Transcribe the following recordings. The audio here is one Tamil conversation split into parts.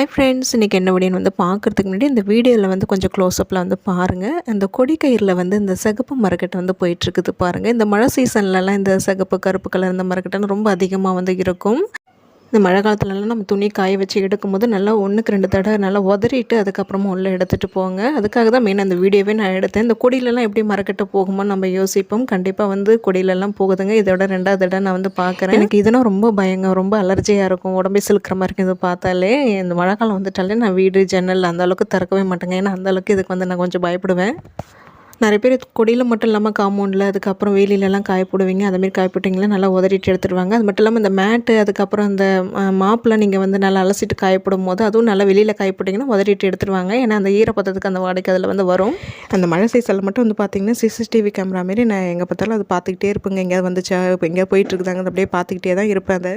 ஹாய் ஃப்ரெண்ட்ஸ் இன்றைக்கி என்ன வீடியோன்னு வந்து பார்க்குறதுக்கு முன்னாடி இந்த வீடியோவில் வந்து கொஞ்சம் க்ளோஸ்அப்பில் வந்து பாருங்கள் அந்த கொடிக்கயிறில் வந்து இந்த சிகப்பு மரக்கட்டை வந்து போயிட்டுருக்குது பாருங்கள் இந்த மழை சீசன்லலாம் இந்த சிகப்பு கருப்பு கலர் இந்த மரக்கட்டைன்னு ரொம்ப அதிகமாக வந்து இருக்கும். இந்த மழை காலத்துலலாம் நம்ம துணி காய வச்சு எடுக்கும்போது நல்லா ஒன்றுக்கு ரெண்டு தடவை நல்லா உதறிட்டு அதுக்கப்புறமா உள்ளே எடுத்துகிட்டு போங்க. அதுக்காக தான் மெயின் அந்த வீடியோவே நான் எடுத்தேன். இந்த கொடியிலலாம் எப்படி மறக்கட்டு போகுமோ நம்ம யோசிப்போம். கண்டிப்பாக வந்து கொடியிலலாம் போகுதுங்க. இதோட ரெண்டாவது இடம் நான் வந்து பார்க்குறேன் எனக்கு இதெல்லாம் ரொம்ப பயங்க. ரொம்ப அலர்ஜியாக இருக்கும். உடம்பே சிலுக்கிற மாதிரி இருக்கும் இது பார்த்தாலே. இந்த மழை காலம் வந்துட்டாலே நான் வீடு ஜன்னல் அந்த அளவுக்கு திறக்கவே மாட்டேங்க. ஏன்னா அந்த அளவுக்கு இதுக்கு வந்து நான் கொஞ்சம் பயப்படுவேன். நிறைய பேர் கொடியில் மட்டும் இல்லாமல் காம்பவுண்டில் அதுக்கப்புறம் வேலியிலலாம் காய போடுவீங்க அதுமாரி காய போட்டிங்களா நல்லா உதறிட்டு எடுத்துடுவாங்க அது மட்டும் இல்லாமல் இந்த மேட்டு அதுக்கப்புறம் அந்த மாப்பில் நீங்கள் வந்து நல்லா அலசிட்டு போடும் போது அதுவும் நல்லா வெளியில் காய போட்டிங்கன்னா உதறிட்டு எடுத்துருவாங்க. ஏன்னா அந்த ஈரப்பதத்துக்கு அந்த வாடகை அதில் வந்து வரும். அந்த மழை சீசனில் மட்டும் வந்து பார்த்திங்கன்னா சிசிடிவி கேமரா மாரி நான் எங்கே பார்த்தாலும் அது பார்த்துக்கிட்டே இருப்பேங்க. எங்கேயாவது வந்துச்சா? இப்போ எங்கேயா போயிட்டுருக்குதாங்க அப்படியே பார்த்துக்கிட்டே தான் இருப்பேன். அதை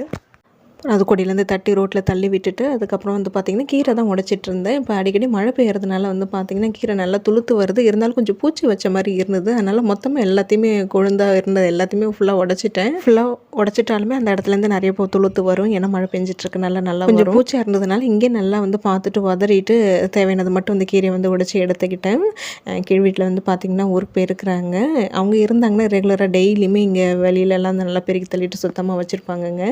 அது கொடியிலேருந்து தட்டி ரோட்டில் தள்ளி விட்டுட்டு அதுக்கப்புறம் வந்து பார்த்திங்கன்னா கீரை தான் உடச்சிட்டு இருந்தேன் இப்போ அடிக்கடி மழை பெய்யறதுனால வந்து பார்த்திங்கன்னா கீரை நல்லா துளுத்து வருது. இருந்தாலும் கொஞ்சம் பூச்சி வச்ச மாதிரி இருந்தது. அதனால் மொத்தமாக எல்லாத்தையுமே கொழுந்தாக இருந்தது. எல்லாத்தையுமே ஃபுல்லாக உடச்சிட்டேன். ஃபுல்லாக உடச்சிட்டாலுமே அந்த இடத்துலேருந்து நிறைய பூ துளுத்து வரும். ஏன்னா மழை பெஞ்சிட்ருக்கு. நல்லா நல்லா கொஞ்சம் பூச்சியாக இருந்ததுனால இங்கே நல்லா வந்து பார்த்துட்டு உதறிட்டு தேவையானது மட்டும் வந்து கீரையை வந்து உடச்சி எடுத்துக்கிட்டேன். கீழ் வீட்டில் வந்து பார்த்திங்கன்னா ஊருக்கு போயிருக்கிறாங்க அவங்க இருந்தாங்கன்னா ரெகுலராக டெய்லியுமே இங்கே வெளியிலலாம் நல்லா பெருக்கி தள்ளிட்டு சுத்தமாக வச்சுருப்பாங்கங்க.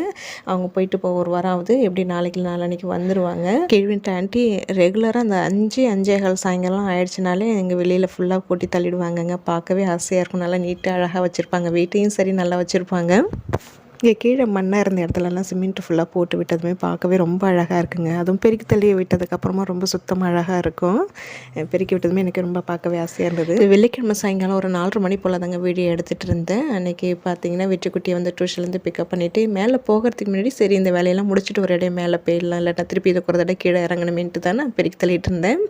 அவங்க போயிட்டு இப்போ ஒரு வாரம் ஆகுது எப்படி நாளைக்கு நாளன்னைக்கு வந்துடுவாங்க கேள்விட்ட ஆண்டி ரெகுலராக அந்த அஞ்சு அஞ்சே கால் சாயங்காலம் ஆயிடுச்சுனாலே எங்கள் வெளியில் ஃபுல்லாக கூட்டி தள்ளிடுவாங்கங்க. பார்க்கவே ஆசையாக இருக்கும். நல்லா நீட்டாக அழகாக வச்சுருப்பாங்க. வீட்டையும் சரி நல்லா வச்சுருப்பாங்க. இங்கே கீழே மண்ணாக இருந்த இடத்துலலாம் சிமெண்ட் ஃபுல்லாக போட்டு விட்டதுமே பார்க்கவே ரொம்ப அழகாக இருக்குங்க. அதுவும் பெருக்கி தள்ளியை விட்டதுக்கப்புறமா ரொம்ப சுத்தமாக அழகாக இருக்கும். பெருக்கி விட்டதுமே எனக்கு ரொம்ப பார்க்கவே ஆசையாக இருந்தது. வெள்ளிக்கிழமை சாயங்காலம் ஒரு நாலரை மணி போல் தாங்க வீடியோ எடுத்துகிட்டு இருந்தேன். அன்றைக்கி பார்த்தீங்கன்னா வெற்றிக்குட்டியை வந்து டியூஷன்லேருந்து பிக்கப் பண்ணிவிட்டு மேலே போகிறதுக்கு முன்னாடி சரி இந்த வேலையெல்லாம் முடிச்சுட்டு ஒரு இடையே மேலே போயிடலாம். இல்லாட்டா திருப்பி இதை ஒரு கீழே இறங்கணுமேன்ட்டு தான் நான் பெருக்கி தள்ளிட்டு இருந்தேன்.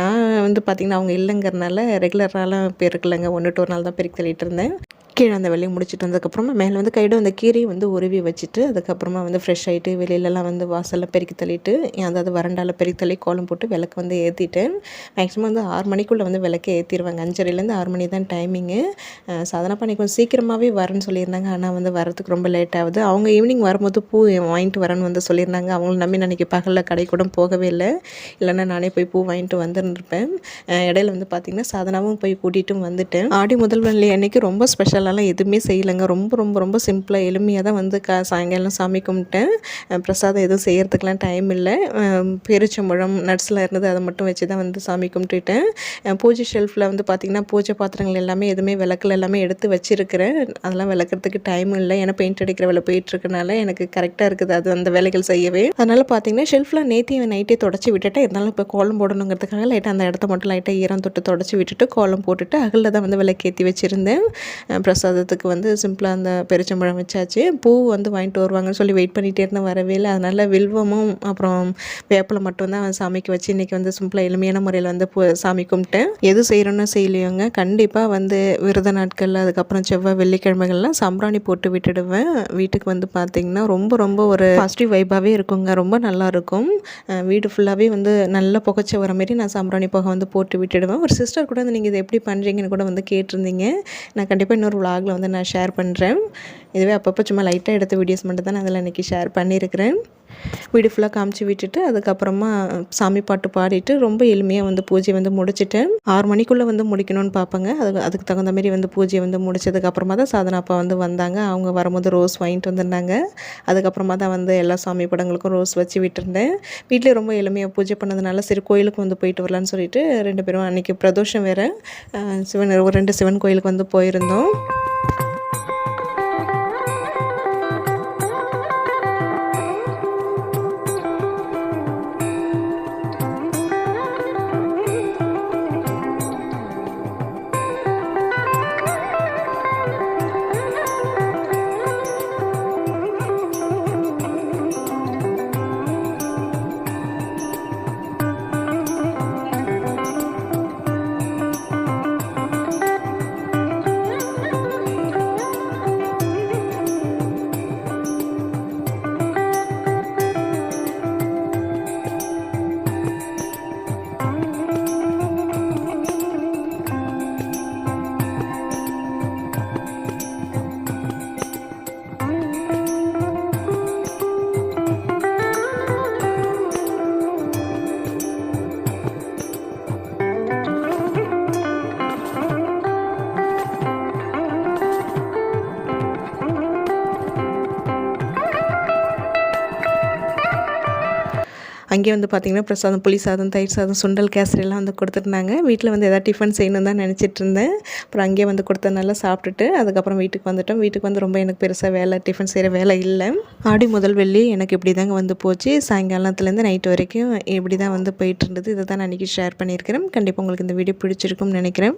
நான் வந்து பார்த்திங்கன்னா அவங்க இல்லைங்கிறனால ரெகுலராலாம் பெருக்கலைங்க. ஒன்று டூ நாள் தான் பெருக்கி தள்ளிட்டு இருந்தேன். கீழே அந்த வேலையை முடிச்சுட்டு வந்ததுக்கப்புறமா மேலே வந்து கைடு அந்த கீரையை வந்து உருவி வச்சுட்டு அதுக்கப்புறமா வந்து ஃப்ரெஷ் ஆகிட்டு வெளியிலலாம் வந்து வாசலில் பெருக்கி தள்ளிட்டு அதாவது வறண்டாவில் பெருக்கி தள்ளி கோலம் போட்டு விளக்கு வந்து ஏற்றிட்டேன் மேக்ஸிமம் வந்து ஆறு மணிக்குள்ளே வந்து விளக்கே ஏற்றிடுவாங்க அஞ்சரைலேருந்து ஆறு மணி தான் டைமிங்கு சாதனை பண்ணி கொஞ்சம் சீக்கிரமாகவே வரேன்னு சொல்லியிருந்தாங்க. ஆனால் வந்து வரத்துக்கு ரொம்ப லேட் ஆகுது. அவங்க ஈவினிங் வரும்போது பூ வாங்கிட்டு வரேன்னு வந்து சொல்லியிருந்தாங்க. அவங்களும் நம்பி அன்றைக்கி பகலில் கடை கூட போகவே இல்லை. இல்லைன்னா நானே போய் பூ வாங்கிட்டு வந்துருப்பேன் இடையில வந்து பார்த்திங்கன்னா சாதனாவும் போய் கூட்டிகிட்டும் வந்துட்டேன். ஆடி முதல் அன்னைக்கு ரொம்ப ஸ்பெஷல் மசாலாலாம் எதுவுமே செய்யலைங்க. ரொம்ப ரொம்ப ரொம்ப சிம்பிளாக எளிமையாக தான் வந்து க சாயங்காலம் சாமி கும்பிட்டேன். பிரசாதம் எதுவும் செய்கிறதுக்கெலாம் டைம் இல்லை. பெருச்சம்பழம் நட்ஸ்லாம் இருந்தது அதை மட்டும் வச்சு தான் வந்து சாமி கும்பிட்டுட்டேன். பூஜை ஷெல்ஃபில் வந்து பார்த்திங்கன்னா பூஜை பாத்திரங்கள் எல்லாமே எதுவுமே விளக்கில் எல்லாமே எடுத்து வச்சுருக்கிறேன். அதெல்லாம் விளக்குறதுக்கு டைம் இல்லை. ஏன்னா பெயிண்ட் அடிக்கிற வேலை போயிட்டுருக்கனால எனக்கு கரெக்டாக இருக்குது. அது அந்த வேலைகள் செய்யவே. அதனால் பார்த்தீங்கன்னா ஷெல்ஃபில் நேற்றி நைட்டே தொடச்சி விட்டுட்டேன். இருந்தாலும் இப்போ கோலம் போடணுங்கிறதுக்காக லைட்டாக அந்த இடத்த மட்டும் லைட்டாக ஈரம் தொட்டு தொடச்சி விட்டுட்டு கோலம் போட்டுட்டு அகலில் தான் வந்து விளக்கேற்றி வச்சுருந்தேன். பிரசாதத்துக்கு வந்து சிம்பிளாக அந்த பெருச்சம்பழம் வச்சாச்சு. பூ வந்து வாங்கிட்டு வருவாங்கன்னு சொல்லி வெயிட் பண்ணிகிட்டே இருந்தேன் வரவே இல்லை. அதனால் வில்வமும் அப்புறம் வேப்பில் மட்டும்தான் சாமிக்கு வச்சு இன்றைக்கி வந்து சிம்பிளாக எளிமையான முறையில் வந்து சாமி கும்பிட்டேன். எது செய்கிறோன்னு செய்யலையோங்க. கண்டிப்பாக வந்து விரத நாட்களில் அதுக்கப்புறம் செவ்வாய் வெள்ளிக்கிழமைகள்லாம் சம்பராணி போட்டு விட்டுடுவேன். வீட்டுக்கு வந்து பார்த்திங்கன்னா ரொம்ப ரொம்ப ஒரு பாசிட்டிவ் வைப்பாகவே இருக்குங்க. ரொம்ப நல்லாயிருக்கும் வீடு ஃபுல்லாகவே வந்து நல்லா புகச்ச வர மாரி நான் சாம்பிராணி புகை வந்து போட்டு விட்டுடுவேன். ஒரு சிஸ்டர் கூட வந்து நீங்கள் இதை எப்படி பண்ணுறீங்கன்னு கூட வந்து கேட்டிருந்தீங்க. நான் கண்டிப்பாக இன்னொரு விலாகில் வந்து நான் ஷேர் பண்ணுறேன் இதுவே அப்பப்போ சும்மா லைட்டாக எடுத்த வீடியோஸ் மட்டும் தான் அதில் இன்றைக்கி ஷேர் பண்ணியிருக்கிறேன். வீடு ஃபுல்லாக காமிச்சு விட்டுட்டு அதுக்கப்புறமா சாமி பாட்டு பாடிட்டு ரொம்ப எளிமையாக வந்து பூஜையை வந்து முடிச்சுட்டேன். ஆறு மணிக்குள்ளே வந்து முடிக்கணும்னு பார்ப்பேங்க அது அதுக்கு தகுந்த மாதிரி வந்து பூஜையை வந்து முடிச்சதுக்கப்புறமா தான் சாதனா அப்பா வந்து வந்தாங்க. அவங்க வரும்போது ரோஸ் வாங்கிட்டு வந்திருந்தாங்க. அதுக்கப்புறமா தான் வந்து எல்லா சாமி படங்களுக்கும் ரோஸ் வச்சு விட்டுருந்தேன். வீட்டிலே ரொம்ப எளிமையாக பூஜை பண்ணதுனால சரி கோயிலுக்கு வந்து போயிட்டு வரலான்னு சொல்லிட்டு ரெண்டு பேரும் அன்றைக்கி பிரதோஷம் வேறு. சிவன் ஒரு ரெண்டு சிவன் கோயிலுக்கு வந்து போயிருந்தோம். அங்கேயே வந்து பார்த்திங்கன்னா பிரசாதம் புளி சாதம் தயிர் சாதம் சுண்டல் கேசரி எல்லாம் வந்து கொடுத்துருந்தாங்க. வீட்டில் வந்து எதாவது டிஃபன் செய்யணும் தான் நினச்சிட்டு இருந்தேன். அப்புறம் அங்கேயே வந்து கொடுத்ததுனால சாப்பிட்டுட்டு அதுக்கப்புறம் வீட்டுக்கு வந்துட்டோம். வீட்டுக்கு வந்து ரொம்ப எனக்கு பெருசாக வேலை டிஃபன் செய்கிற வேலை இல்லை. ஆடி முதல் வெள்ளி எனக்கு இப்படி தாங்க வந்து போச்சு. சாயங்காலத்துலேருந்து நைட் வரைக்கும் இப்படி தான் வந்து போயிட்டு இருந்தது. இதை தான் நான் ஷேர் பண்ணியிருக்கிறேன். கண்டிப்பாக உங்களுக்கு இந்த வீடியோ பிடிச்சிருக்கும்னு நினைக்கிறேன்.